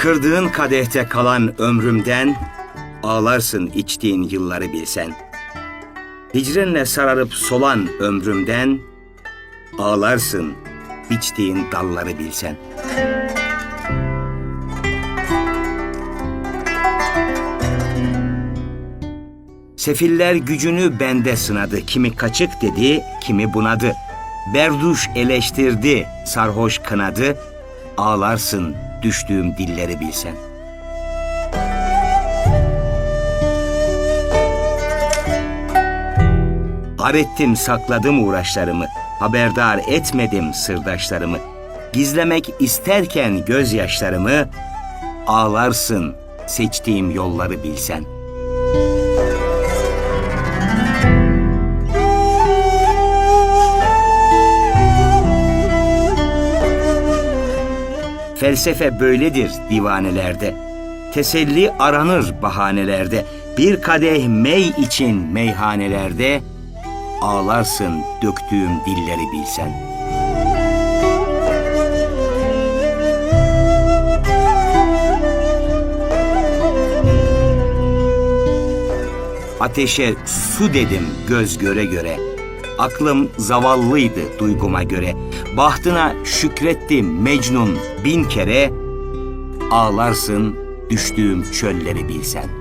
Kırdığın kadehte kalan ömrümden ağlarsın içtiğin yılları bilsen. Hicrenle sararıp solan ömrümden ağlarsın biçtiğin dalları bilsen. Sefiller gücünü bende sınadı. Kimi kaçık dedi, kimi bunadı. Berduş eleştirdi, sarhoş kınadı. Ağlarsın düştüğüm dilleri bilsen. Har ettim sakladım uğraşlarımı, haberdar etmedim sırdaşlarımı. Gizlemek isterken gözyaşlarımı, ağlarsın seçtiğim yolları bilsen.'' Felsefe böyledir divanelerde. Teselli aranır bahanelerde. Bir kadeh mey için meyhanelerde ağlarsın döktüğüm dilleri bilsen. Ateşe su dedim göz göre göre. Aklım zavallıydı duyguma göre. Bahtına şükrettim Mecnun bin kere. Ağlarsın düştüğüm çölleri bilsen.''